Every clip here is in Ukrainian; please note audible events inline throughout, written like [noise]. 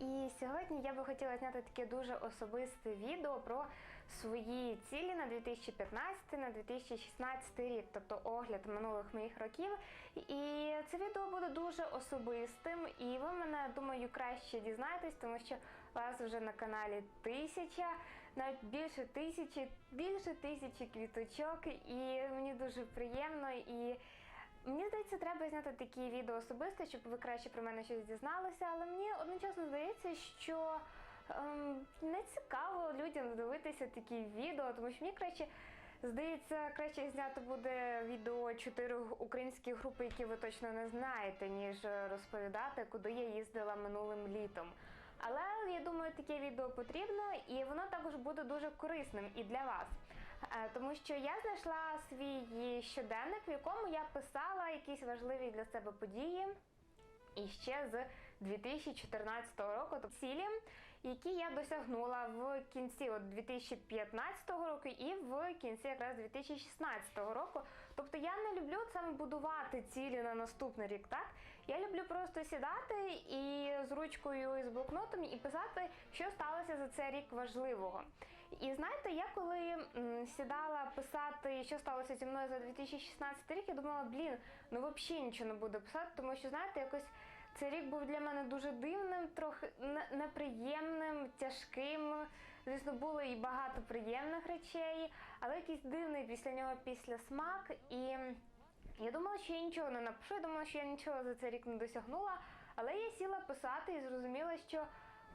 І сьогодні я би хотіла зняти таке дуже особисте відео про свої цілі на 2015 на 2016 рік, тобто огляд минулих моїх років. І це відео буде дуже особистим, і ви мене думаю краще дізнаєтесь, тому що вас вже на каналі тисяча, навіть більше тисячі, більше тисячі квіточок, і мені дуже приємно і. Мені здається, треба зняти такі відео особисто, щоб ви краще про мене щось дізналися, але мені одночасно здається, що ем, не цікаво людям дивитися такі відео, тому що мені краще. Здається, краще зняти буде відео чотирьох українських груп, які ви точно не знаєте, ніж розповідати, куди я їздила минулим літом. Але я думаю, таке відео потрібно, і воно також буде дуже корисним і для вас. Е, Тому що я знайшла свій щоденник, в якому я писала якісь важливі для себе події. І ще з 2014 року тобто цілі, які я досягнула в кінці от 2015 року і в кінці якраз 2016 року. Тобто я не люблю саме будувати цілі на наступний рік. Так я люблю просто сідати і з ручкою і з блокнотом і писати, що сталося за цей рік важливого. І знаєте, я коли сідала писати, що сталося зі мною за 2016 рік, я думала, блін, ну взагалі нічого не буду писати, тому що знаєте, якось. Цей рік був для мене дуже дивним, трохи не- неприємним, тяжким. Звісно, було і багато приємних речей, але якийсь дивний після нього післясмак. І я думала, що я нічого не напишу, я думала, що я нічого за цей рік не досягнула. Але я сіла писати і зрозуміла, що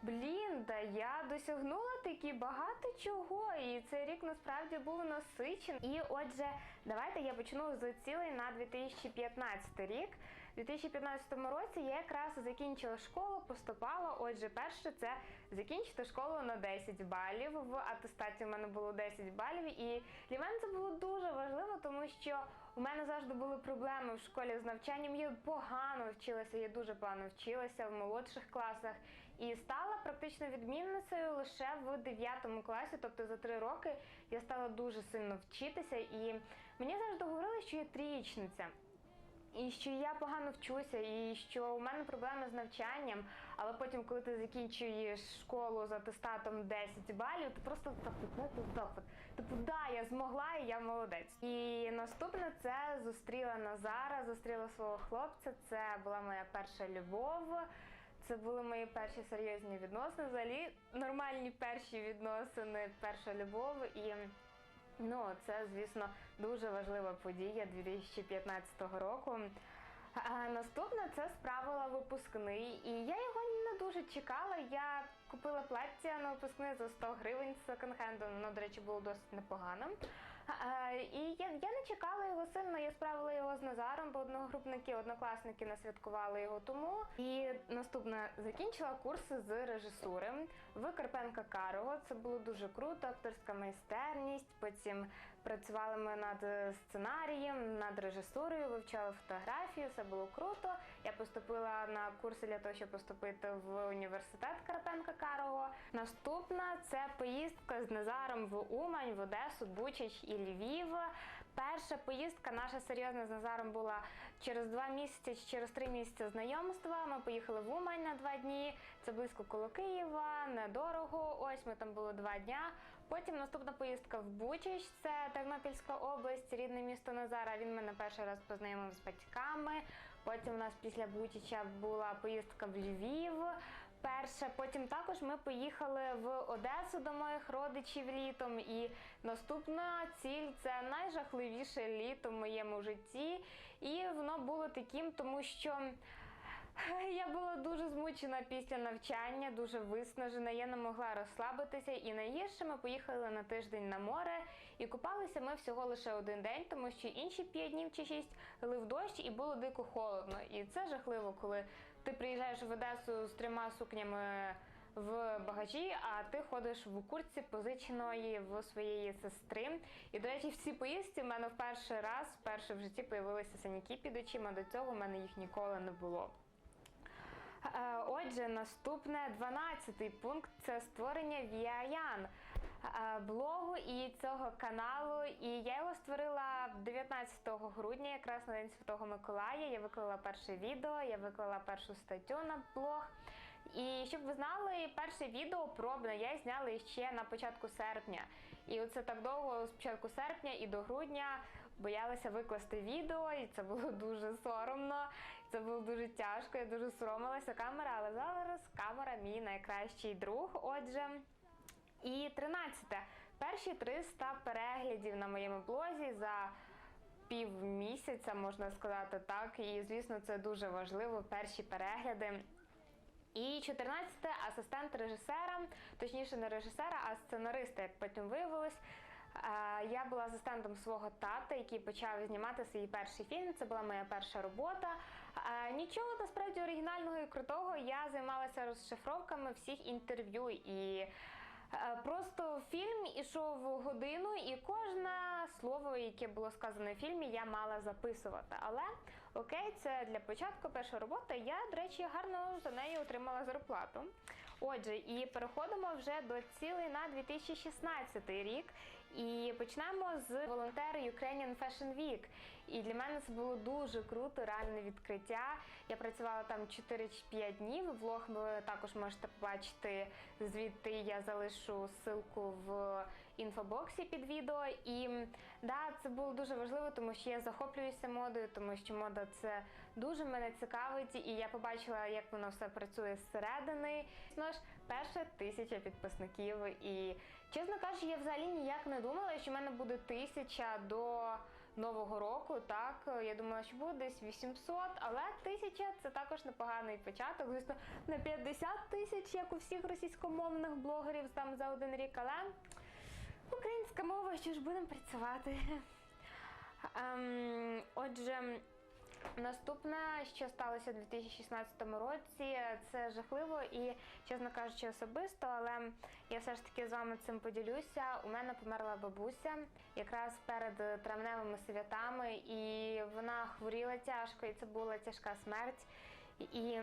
блін, да я досягнула таки багато чого. І цей рік насправді був насичений. І отже, давайте я почну з цілей на 2015 рік. У 2015 році я якраз закінчила школу, поступала. Отже, перше це закінчити школу на 10 балів. В атестаті в мене було 10 балів. І для мене це було дуже важливо, тому що у мене завжди були проблеми в школі з навчанням. Я погано вчилася, я дуже погано вчилася в молодших класах і стала практично відмінницею лише в 9 класі, тобто за 3 роки я стала дуже сильно вчитися, і мені завжди говорили, що я трієчниця. І що я погано вчуся, і що у мене проблеми з навчанням, але потім, коли ти закінчуєш школу з атестатом 10 балів, ти просто так, от, ну, так, типу, да, я змогла, і я молодець. І наступне це зустріла Назара, зустріла свого хлопця. Це була моя перша любов. Це були мої перші серйозні відносини. Взагалі нормальні перші відносини, перша любов і. Ну, це, звісно, дуже важлива подія 2015 року. А наступне це справила випускний, і я його не дуже чекала. Я купила плаття на випускний за 100 гривень з секонд-хенду, воно, до речі, було досить непоганим. І я, я не чекала його сильно, я справила його з Назаром, бо одногрупники, однокласники не святкували його тому. І наступне закінчила курси з режисури в Карпенка Карого. Це було дуже круто, акторська майстерність. Потім працювали ми над сценарієм, над режисурою, вивчали фотографію, все було круто. Я поступила на курси для того, щоб поступити в університет Карпенка Карого. Наступна це поїздка з Назаром в Умань, в Одесу, Бучач і Львів. Перша поїздка наша серйозна з Назаром була через два місяці, чи через три місяці знайомства. Ми поїхали в Умань на два дні. Це близько коло Києва, недорого. Ось ми там були два дня. Потім наступна поїздка в Бучач, це Тернопільська область, рідне місто Назара. Він мене перший раз познайомив з батьками. Потім у нас після Бучача була поїздка в Львів. Перша, потім також ми поїхали в Одесу до моїх родичів літом. І наступна ціль це найжахливіше літо в моєму житті. І воно було таким, тому що. Я була дуже змучена після навчання, дуже виснажена. Я не могла розслабитися. І найгірше ми поїхали на тиждень на море і купалися ми всього лише один день, тому що інші п'ять днів чи шість лив дощ і було дико холодно. І це жахливо, коли ти приїжджаєш в Одесу з трьома сукнями. В багажі, а ти ходиш в куртці позиченої в своєї сестри. І, до речі, в цій поїздці в мене в перший раз, вперше в житті, появилися синяки під очима. До цього в мене їх ніколи не було. Е, Отже, наступне 12-й пункт це створення Віаян блогу і цього каналу. І я його створила 19 грудня, якраз на День Святого Миколая. Я виклала перше відео, я виклала першу статтю на блог. І щоб ви знали, перше відео пробне я зняла ще на початку серпня. І оце так довго з початку серпня і до грудня боялася викласти відео, і це було дуже соромно. Це було дуже тяжко, я дуже соромилася камера, але зараз камера мій найкращий друг. Отже, і 13. Перші 300 переглядів на моєму блозі за півмісяця, можна сказати так. І звісно, це дуже важливо. Перші перегляди. І 14 асистент режисера, точніше не режисера, а сценариста, як потім виявилось. Я була асистентом свого тата, який почав знімати свій перший фільм. Це була моя перша робота. Нічого насправді оригінального і крутого. Я займалася розшифровками всіх інтерв'ю і. Е, Просто фільм ішов годину, і кожне слово, яке було сказане в фільмі, я мала записувати. Але окей, це для початку перша робота. Я, до речі, гарно за неї отримала зарплату. Отже, і переходимо вже до цілей на 2016 рік. І почнемо з волонтери Ukrainian Fashion Week. І для мене це було дуже круто, реальне відкриття. Я працювала там 4 чи 5 днів. Влог ви також можете побачити звідти. Я залишу ссылку в інфобоксі під відео. І да, це було дуже важливо, тому що я захоплююся модою, тому що мода це дуже мене цікавить, і я побачила, як воно все працює зсередини. Ну ж, перша тисяча підписників. І чесно кажучи, я взагалі ніяк не думала, що в мене буде тисяча до нового року. Так я думала, що буде десь 800, але тисяча це також непоганий початок. Звісно, не 50 тисяч, як у всіх російськомовних блогерів там за один рік, але українська мова, що ж будемо працювати. Ем, отже. Наступне, що сталося у 2016 році, це жахливо і, чесно кажучи, особисто, але я все ж таки з вами цим поділюся. У мене померла бабуся якраз перед травневими святами, і вона хворіла тяжко, і це була тяжка смерть. І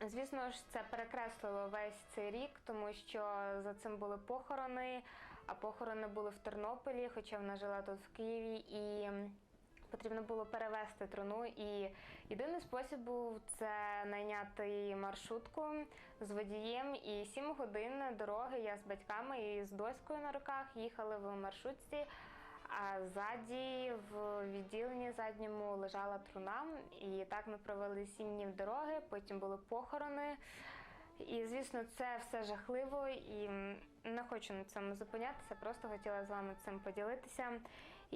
Звісно ж, це перекреслило весь цей рік, тому що за цим були похорони, а похорони були в Тернополі, хоча вона жила тут в Києві, і потрібно було перевезти труну. І єдиний спосіб був це найняти маршрутку з водієм. І сім годин дороги я з батьками і з доською на руках їхали в маршрутці. А ззаді в відділенні задньому лежала труна, і так ми провели сім днів дороги. Потім були похорони. І звісно, це все жахливо, і не хочу на цьому зупинятися, просто хотіла з вами цим поділитися.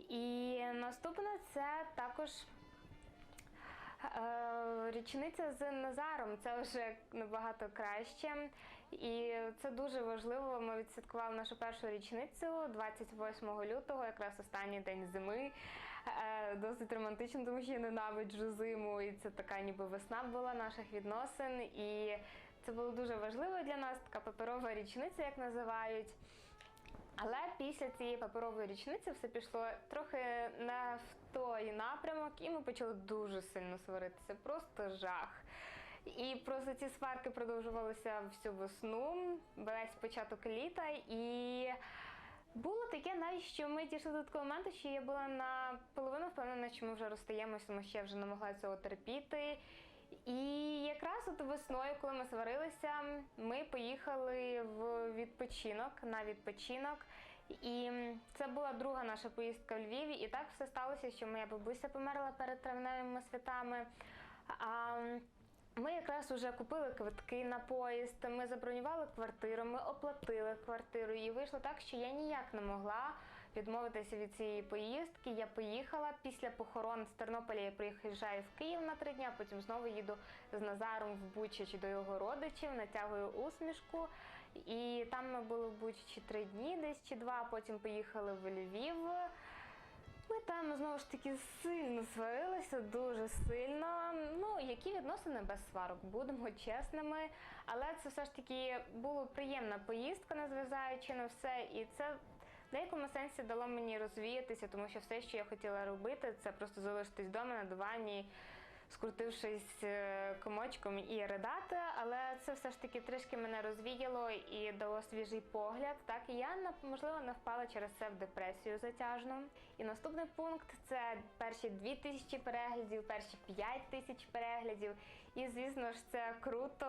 І наступне це також е, річниця з Назаром. Це вже набагато краще. І це дуже важливо. Ми відсвяткували нашу першу річницю 28 лютого, якраз останній день зими. Е, Досить романтично, тому що я ненавиджу зиму, і це така ніби весна була наших відносин. І це було дуже важливо для нас, така паперова річниця, як називають. Але після цієї паперової річниці все пішло трохи не в той напрямок, і ми почали дуже сильно сваритися. Просто жах. І просто ці сварки продовжувалися всю весну, весь початок літа. І було таке навіть, що ми дійшли до такого моменту, що я була наполовину впевнена, що ми вже розстаємося, тому що я вже не могла цього терпіти. І якраз от весною, коли ми сварилися, ми поїхали в відпочинок на відпочинок. І це була друга наша поїздка в Львіві. І так все сталося, що моя бабуся померла перед травневими святами. А ми якраз вже купили квитки на поїзд, ми забронювали квартиру, ми оплатили квартиру, і вийшло так, що я ніяк не могла відмовитися від цієї поїздки. Я поїхала після похорон з Тернополя. Я приїжджаю в Київ на три дні, а потім знову їду з Назаром в Бучач до його родичів, натягую усмішку. І там ми були в Бучачі три дні, десь чи два. Потім поїхали в Львів. Ми там знову ж таки сильно сварилися, дуже сильно. Ну, які відносини без сварок, будемо чесними. Але це все ж таки була приємна поїздка, незважаючи на все. І це деякому сенсі дало мені розвіятися, тому що все, що я хотіла робити, це просто залишитись вдома на дивані, скрутившись е, комочком і ридати. Але це все ж таки трішки мене розвіяло і дало свіжий погляд. Так і я можливо не впала через це в депресію затяжну. І наступний пункт це перші 2000 переглядів, перші 5 тисяч переглядів. І звісно ж, це круто.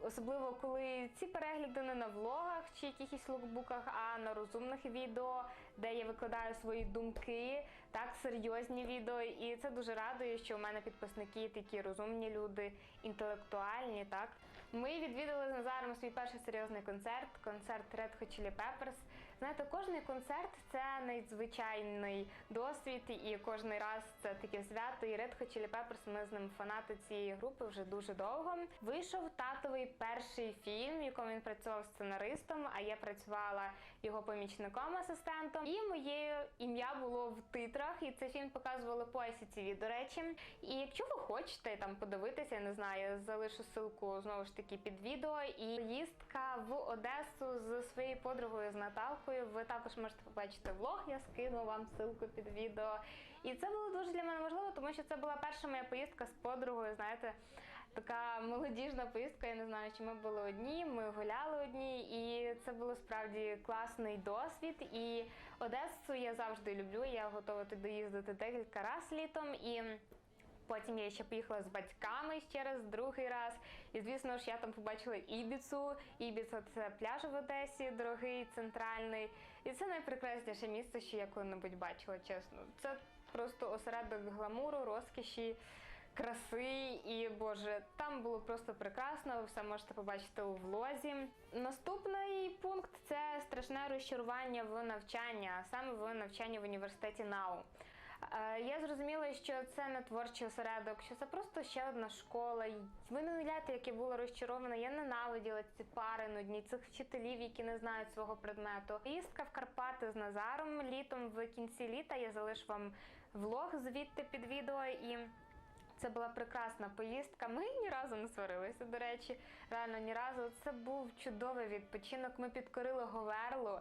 Особливо коли ці перегляди не на влогах чи якихось лукбуках, а на розумних відео, де я викладаю свої думки, так серйозні відео. І це дуже радує, що у мене підписники такі розумні люди, інтелектуальні. Так ми відвідали з Назаром свій перший серйозний концерт, концерт Red Hot Chili Peppers. Знаєте, кожний концерт це надзвичайний досвід, і кожен раз це таке свято. І Red Hot Chili Peppers, ми з ним фанати цієї групи вже дуже довго. Вийшов татовий перший фільм, в якому він працював сценаристом, а я працювала його помічником, асистентом. І моє ім'я було в титрах, і цей фільм показували по ICTV, до речі. І якщо ви хочете там подивитися, я не знаю, залишу ссылку знову ж таки під відео. І поїздка в Одесу з своєю подругою з Наталкою. Ви також можете побачити влог. Я скину вам ссылку під відео. І це було дуже для мене важливо, тому що це була перша моя поїздка з подругою. Знаєте, така молодіжна поїздка. Я не знаю, чи ми були одні. Ми гуляли одні, і це було справді класний досвід. І Одесу я завжди люблю. Я готова туди їздити декілька разів літом і. Потім я ще поїхала з батьками ще раз, другий раз. І звісно ж, я там побачила Ібіцу. Ібіца це пляж в Одесі, дорогий, центральний. І це найпрекрасніше місце, що я коли-небудь бачила, чесно. Це просто осередок гламуру, розкіші, краси. І Боже, там було просто прекрасно. Ви все можете побачити у влозі. Наступний пункт це страшне розчарування в навчанні, а саме в навчанні в університеті НАУ. Е, Я зрозуміла, що це не творчий осередок, що це просто ще одна школа. Ви не уявляєте, як я була розчарована. Я ненавиділа ці пари нудні, цих вчителів, які не знають свого предмету. Поїздка в Карпати з Назаром літом в кінці літа. Я залишу вам влог звідти під відео і. Це була прекрасна поїздка. Ми ні разу не сварилися, до речі, реально ні разу. Це був чудовий відпочинок. Ми підкорили Говерлу,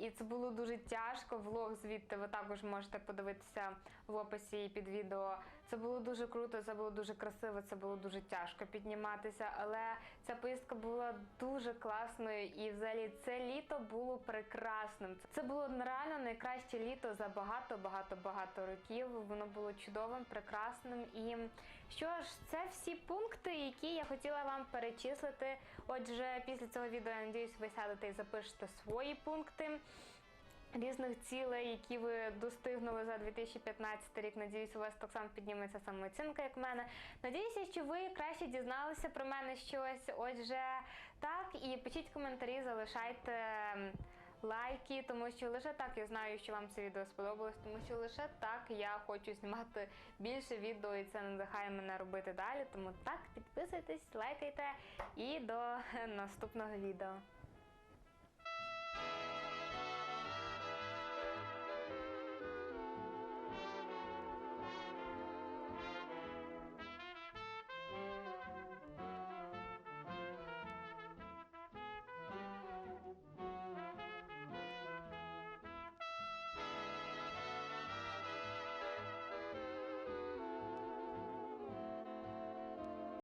і це було дуже тяжко. Влог звідти ви також можете подивитися в описі під відео. Це було дуже круто, це було дуже красиво, це було дуже тяжко підніматися. Але ця поїздка була дуже класною, і взагалі це літо було прекрасним. Це було реально найкраще літо за багато, багато, багато років. Воно було чудовим, прекрасним. І що ж, це всі пункти, які я хотіла вам перечислити. Отже, після цього відео я надіюсь, ви сядете і запишете свої пункти різних цілей, які ви достигнули за 2015 рік. Надіюсь, у вас так само підніметься самооцінка, як в мене. Надіюся, що ви краще дізналися про мене щось. Отже, так, і пишіть коментарі, залишайте. Лайки, тому що лише так я знаю, що вам це відео сподобалось, тому що лише так я хочу знімати більше відео, і це надихає мене робити далі. Тому так, підписуйтесь, лайкайте і до [laughs] наступного відео.